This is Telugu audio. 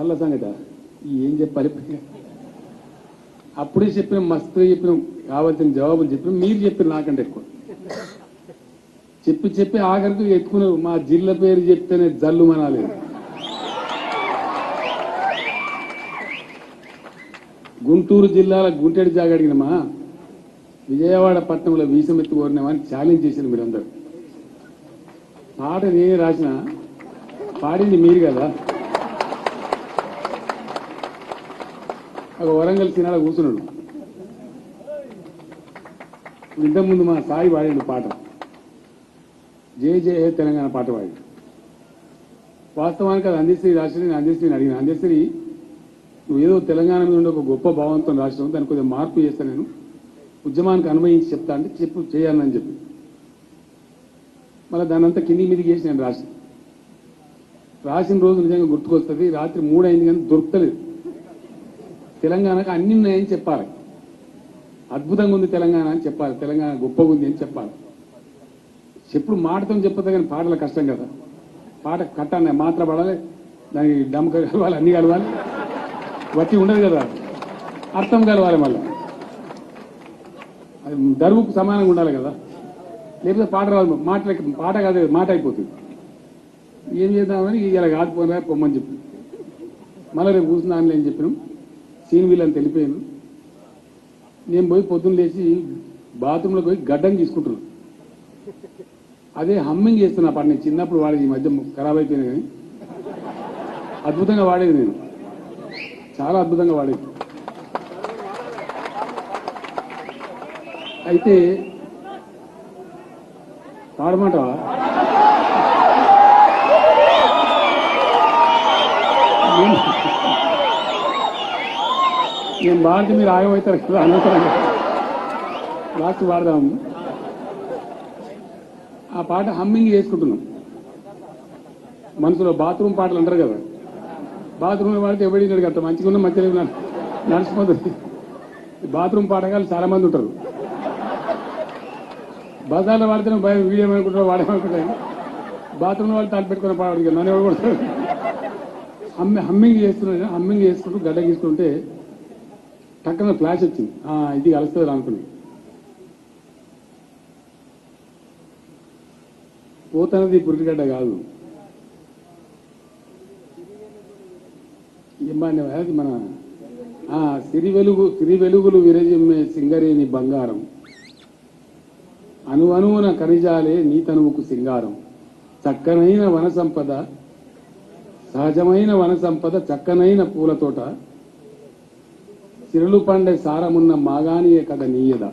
చల్ల సంగత ఏం చెప్పాలి? అప్పుడే చెప్పిన మస్తు చెప్పిన కావాల్సిన జవాబులు చెప్పిన మీరు చెప్పిన నాకంటే ఎక్కువ. చెప్పి చెప్పి ఆఖరికి ఎత్తుకున్నారు మా జిల్లా పేరు చెప్తేనే జల్లు మనాలి. గుంటూరు జిల్లాల గుంటెడి జాగా అడిగినమా? విజయవాడ పట్టణంలో వీసం ఎత్తు కోరినామని ఛాలెంజ్ చేశారు మీరందరూ. పాట నేనే రాసిన పాడింది మీరు కదా? ఒక వరంగల్ తినాల కూర్చున్నాడు. ఇంతకుముందు మా సాయి వాడాడు పాట. జే జే హే తెలంగాణ పాట వాడాడు వాస్తవానికి అది అందశ్రీ రాసిన నేను అందశ్రీని అడిగిన. అందశ్రీ నువ్వు ఏదో తెలంగాణ మీద ఉండే ఒక గొప్ప భావంతో రాష్ట్రం దానికి కొద్దిగా మార్పు చేస్తా నేను. ఉద్యమానికి అనుభవించి చెప్తా అంటే చెప్పు చేయాలని చెప్పి. మళ్ళీ దాని అంతా కింది మీదకి చేసి నేను రాసిన. రాసిన రోజు నిజంగా గుర్తుకొస్తుంది రాత్రి మూడైంది కానీ దొరుకుతలేదు. తెలంగాణకు అన్ని ఉన్నాయని చెప్పాలి. అద్భుతంగా ఉంది తెలంగాణ అని చెప్పాలి. తెలంగాణ గొప్పగా ఉంది అని చెప్పాలి. చెప్పుడు మాటతో చెప్పదు కానీ పాటలు కష్టం కదా. పాట కట్టాలి మాత్ర పడాలి దానికి డమ్క కలవాలి అన్ని కలవాలి. వచ్చి ఉండదు కదా. అర్థం కలవాలి మళ్ళీ. అది దరువుకు సమానంగా ఉండాలి కదా. లేకపోతే పాట రాదు. మాట పాట కాదు మాట అయిపోతుంది. ఏం చేద్దామని ఇలా కాదుపోయినా పొమ్మని చెప్పి. మళ్ళీ రేపు కూర్చున్నాను అని చెప్పినాం. సీన్ వీళ్ళని తెలిపాను నేను పోయి పొద్దున్న లేచి బాత్రూంలోకి పోయి గడ్డం తీసుకుంటున్నాను అదే హమ్మింగ్ చేస్తున్నా పాట నేను చిన్నప్పుడు వాడేది ఈ మధ్య ఖరాబ్ అయిపోయింది కానీ. అద్భుతంగా వాడేది నేను. చాలా అద్భుతంగా వాడేది. అయితే పాడమాట నేను- నేను పాడితే మీరు ఆగమవుతారు కదా అనవసరంగా లాస్ట్ పాడదాం. ఆ పాట హమ్మింగ్ చేసుకుంటున్నాం. మనసులో బాత్రూమ్ పాటలు అంటారు కదా. బాత్రూమ్లో పాడితే ఎవడినాడు కదా. మంచిగా ఉన్నా మంచిగా నడిచిపోతుంది. బాత్రూమ్ పాటగాళ్ళు చాలా మంది ఉంటారు. బజార్లో వాడితే భయం. వీడియో అనుకుంటారు వాడేమనుకుంటారు బాత్రూంలో వాళ్ళు తాను పెట్టుకుని పాడు నన్ను ఎవరు కొడతారు హమ్మి హమ్మింగ్ చేస్తున్నా హమ్మింగ్ చేసుకుంటూ గడ్డ గీసుకుంటే టక్కన ఫ్లాష్ వచ్చింది. ఆ, ఇది కలుస్తుంది అనుకుని పోతనది పురిటిగడ్డ కాదు. అది మన ఆ, సిరి వెలుగు సిరి వెలుగులు విరజిమ్మే సింగరేని బంగారం. అను అనువున ఖనిజాలే నీ తనువుకు సింగారం. చక్కనైన వన సంపద సహజమైన వన సంపద చక్కనైన పూల తోట సిరులు పండే సారమున్న మాగానియే కదా నీయద?